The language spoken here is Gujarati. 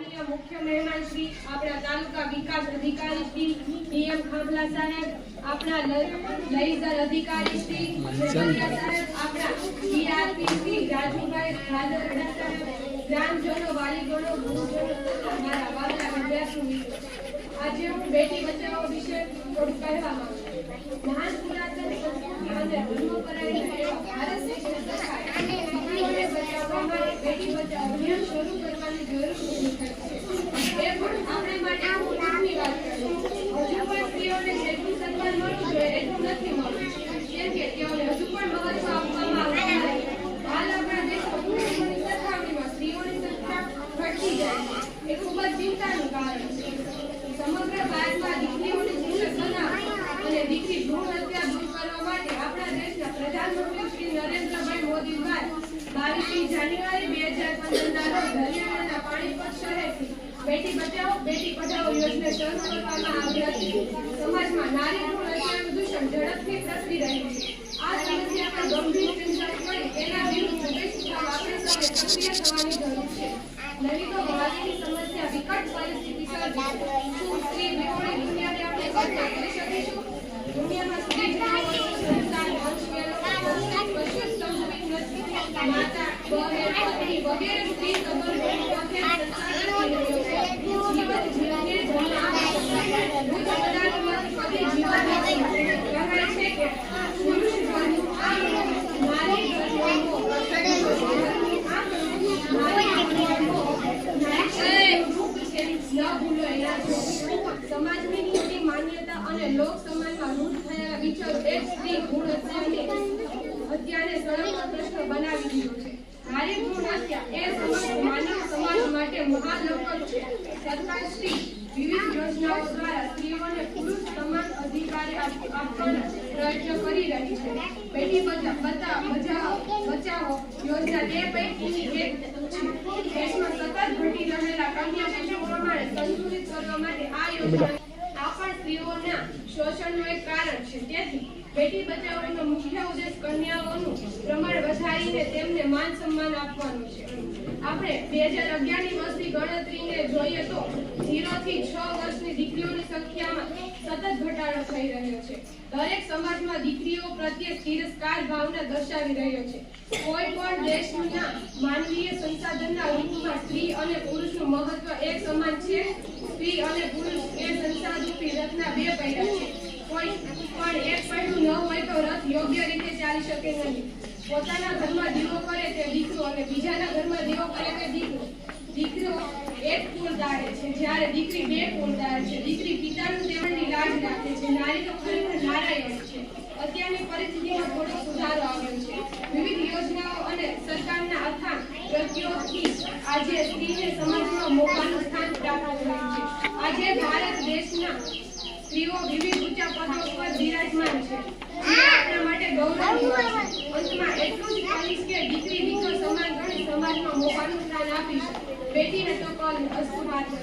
માનનીય મુખ્ય મહેમાન શ્રી આપણા તાલુકા વિકાસ અધિકારી શ્રી ડીએમ ખાંભલા સાહેબ, આપણા લઈઝર અધિકારી શ્રી સાહેબ, આપણા ડીઆરપી શ્રી રાજુભાઈ ભાદરડા સાહેબ ગ્રામજનો, વાલીગણો, ગુરુજનો તથા મારા વાલા વિદ્યાર્થી આજે હું બેટી બચાવો વિશે થોડું કહેવા માંગુ છું. મહાન પુરાતન સંસ્કૃતિ અને ધર્મ કરાયેલી ભારત દેશની બેટી બચાવો અભિયાન શરૂ કરવાની જરૂર છે એ પણ આપણે માટે ખૂબ દુઃખની વાત છે હજુ પણ સ્ત્રીઓને જેટલું સન્માન મળવું જોઈએ એટલું નથી મળતું કેમ કે તેઓને હજુ પણ મહત્વ આપવામાં આવતું નથી હાલ આપણા દેશમાં પુરુષોની સરખામણીમાં સ્ત્રીઓની સંખ્યા ઘટતી જાય છે એ ખૂબ જ ચિંતાનું કારણ છે સમગ્ર ભારતમાં દીકરીઓને શિક્ષક બનાવવા અને દીકરી ભ્રૂણ હત્યા દૂર કરવા માટે આપણા દેશના પ્રધાનમંત્રી શ્રી નરેન્દ્રભાઈ મોદી દ્વારા બાવીસમી જાન્યુઆરી બે હજાર પંદરના રોજ હરિયાણાના પાણીપત શહેરથી બેટી બચાવો, બેટી પઢાઓ યોજના શરૂ કરવામાં આવી હતી. સમાજમાં નારી ભ્રૂણ અત્યાર દૂષણ ઝડપથી પ્રસરી રહ્યું છે. આ સમસ્યા પર ગંભીર ચિંતા પડી તેના વિરુદ્ધ દેશ આપણે સૌએ સક્રિય થવાની જરૂર છે. નહીં તો ભારતની સમસ્યા, વિકટ પરિસ્થિતિ સર્જશે શું સ્ત્રી વિહોણી દુનિયાને આપણે કલ્પના કરી શકીશું? દુનિયામાં સ્ત્રી વિહોણી સંભવિત નથી. માતા સમાજની માન્યતા અને લોક સમાજમાં રૂઢ થયેલા હત્યાને હત્યાને પ્રશ્ન બનાવી દીધો. સમાજ, માનવ સમાજ માટે મહાલંકન છે. સરકાર શ્રી વિવિધ યોજનાઓ દ્વારા સ્ત્રીઓને પુરુષ સમાન અધિકાર આપ- આપવાનો પ્રયત્ન કરી રહી છે. બેટી બચા- બચા- બચાવો બચાવો યોજના તે પૈકીની એક દેશમાં સતત રહેલા કન્યા પ્રમાણે સંતુલિત કરવા માટે આ યોજના આ પણ સ્ત્રીઓના શોષણનું એક કારણ છે. તેથી બેટી બચાવવાનો મુખ્ય ઉદ્દેશ કન્યાઓનું પ્રમાણ વધારીને તેમને માન સન્માન આપવાનું છે. આપણે બે હજાર અગિયારની વર્ષની ગણતરીને જોઈએ તો ઝીરો થી છ વર્ષની દીકરીઓની સંખ્યામાં સતત ઘટાડો થઈ રહ્યો છે. દરેક સમાજમાં દીકરીઓ પ્રત્યે તિરસ્કાર ભાવના દર્શાવી રહ્યો છે. કોઈ પણ દેશના માનવીય સંસાધનના રૂપમાં સ્ત્રી અને પુરુષનું મહત્વ એક સમાન છે. સ્ત્રી અને પુરુષ એ સંસારરૂપી રથના બે પૈડા છે. કોઈ પણ એક પૈડું ન હોય તો રથ યોગ્ય રીતે ચાલી શકે નહીં. પોતાના ઘરમાં દીવો કરે તે દીકરો અને બીજાના ઘરમાં દીવો કરે તે દીકરો. દીકરો એક કુળ દાળે છે. જ્યારે દીકરી બે કુળ દાળે છે. દીકરી પિતાનું તેમની લાજ રાખે છે. નારી છે. અત્યારની પરિસ્થિતિમાં થોડો સુધારો આવ્યો છે. વિવિધ યોજનાઓ અને સરકારના અથાગ પ્રયત્નોથી આજે સ્ત્રીને સમાજમાં મોખાનું સ્થાન પ્રાપ્ત છે. આજે ભારત દેશના સ્ત્રીઓ વિવિધ ઊંચા પદો પર બિરાજમાન છે. જે આપણા માટે ગૌરવની વાત છે. અંતમાં એટલું જ કહીશ કે દીકરી દીકરો સમાન ગણી સમાજમાં મોકાનું સ્થાન આપીશ બેટીને તો કોલ અસ્તુ માત્ર